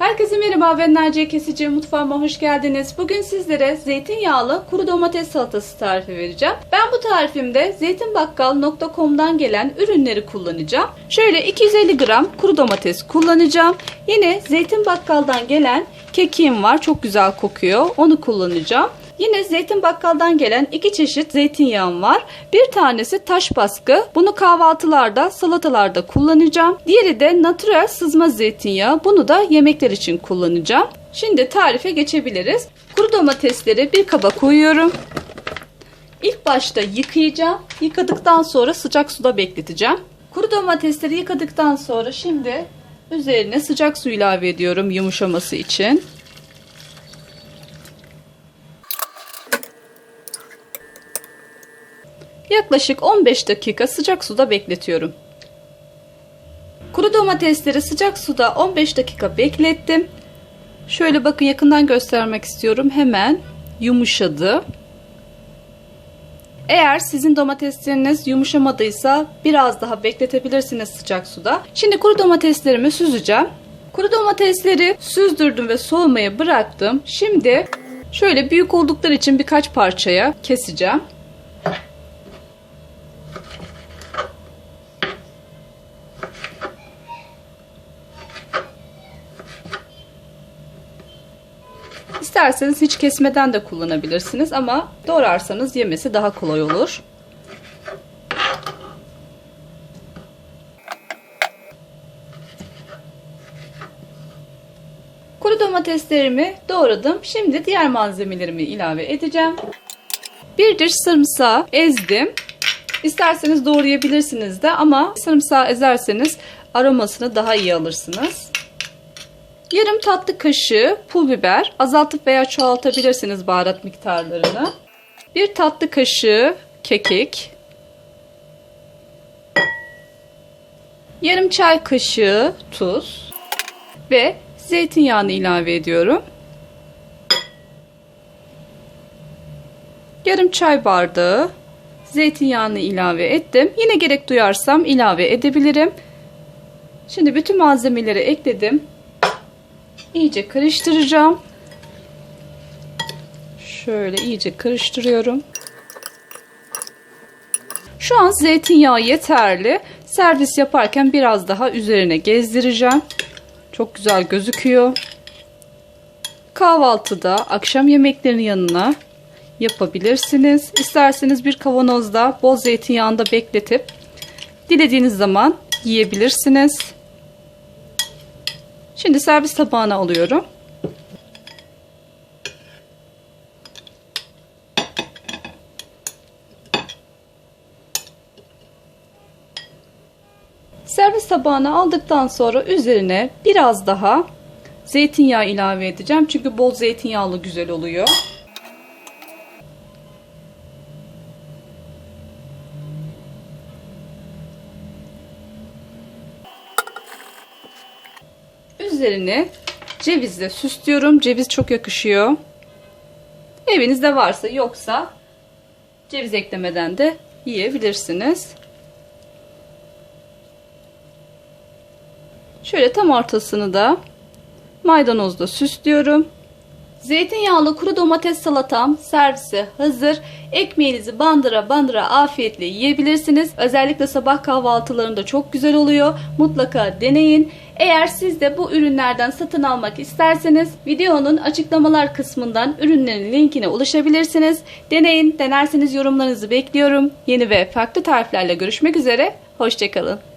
Herkese merhaba ben Naciye Kesici mutfağıma hoş geldiniz. Bugün sizlere zeytinyağlı kuru domates salatası tarifi vereceğim. Ben bu tarifimde zeytinbakkal.com'dan gelen ürünleri kullanacağım. Şöyle 250 gram kuru domates kullanacağım. Yine zeytinbakkaldan gelen kekiğim var çok güzel kokuyor onu kullanacağım. Yine zeytin bakkaldan gelen iki çeşit zeytinyağım var. Bir tanesi taş baskı. Bunu kahvaltılarda, salatalarda kullanacağım. Diğeri de natural sızma zeytinyağı. Bunu da yemekler için kullanacağım. Şimdi tarife geçebiliriz. Kuru domatesleri bir kaba koyuyorum. İlk başta yıkayacağım. Yıkadıktan sonra sıcak suda bekleteceğim. Kuru domatesleri yıkadıktan sonra şimdi üzerine sıcak su ilave ediyorum yumuşaması için. Yaklaşık 15 dakika sıcak suda bekletiyorum. Kuru domatesleri sıcak suda 15 dakika beklettim. Şöyle bakın yakından göstermek istiyorum. Hemen yumuşadı. Eğer sizin domatesleriniz yumuşamadıysa biraz daha bekletebilirsiniz sıcak suda. Şimdi kuru domateslerimi süzeceğim. Kuru domatesleri süzdürdüm ve soğumaya bıraktım. Şimdi şöyle büyük oldukları için birkaç parçaya keseceğim. İsterseniz hiç kesmeden de kullanabilirsiniz ama doğrarsanız yemesi daha kolay olur. Kuru domateslerimi doğradım. Şimdi diğer malzemelerimi ilave edeceğim. Bir diş sarımsağı ezdim. İsterseniz doğrayabilirsiniz de ama sarımsağı ezerseniz aromasını daha iyi alırsınız. Yarım tatlı kaşığı pul biber. Azaltıp veya çoğaltabilirsiniz baharat miktarlarını. Bir tatlı kaşığı kekik. Yarım çay kaşığı tuz. Ve zeytinyağını ilave ediyorum. Yarım çay bardağı zeytinyağını ilave ettim. Yine gerek duyarsam ilave edebilirim. Şimdi bütün malzemeleri ekledim iyice karıştıracağım. Şöyle iyice karıştırıyorum. Şu an zeytinyağı yeterli. Servis yaparken biraz daha üzerine gezdireceğim. Çok güzel gözüküyor. Kahvaltıda, akşam yemeklerinin yanına yapabilirsiniz. İsterseniz bir kavanozda bol zeytinyağında bekletip dilediğiniz zaman yiyebilirsiniz. Şimdi servis tabağına alıyorum. Servis tabağına aldıktan sonra üzerine biraz daha zeytinyağı ilave edeceğim. Çünkü bol zeytinyağlı güzel oluyor. Üzerini cevizle süslüyorum. Ceviz çok yakışıyor. Evinizde varsa yoksa ceviz eklemeden de yiyebilirsiniz. Şöyle tam ortasını da maydanozla süslüyorum. Zeytinyağlı kuru domates salatam servise hazır. Ekmeğinizi bandıra bandıra afiyetle yiyebilirsiniz. Özellikle sabah kahvaltılarında çok güzel oluyor. Mutlaka deneyin. Eğer siz de bu ürünlerden satın almak isterseniz videonun açıklamalar kısmından ürünlerin linkine ulaşabilirsiniz. Deneyin, denerseniz yorumlarınızı bekliyorum. Yeni ve farklı tariflerle görüşmek üzere. Hoşçakalın.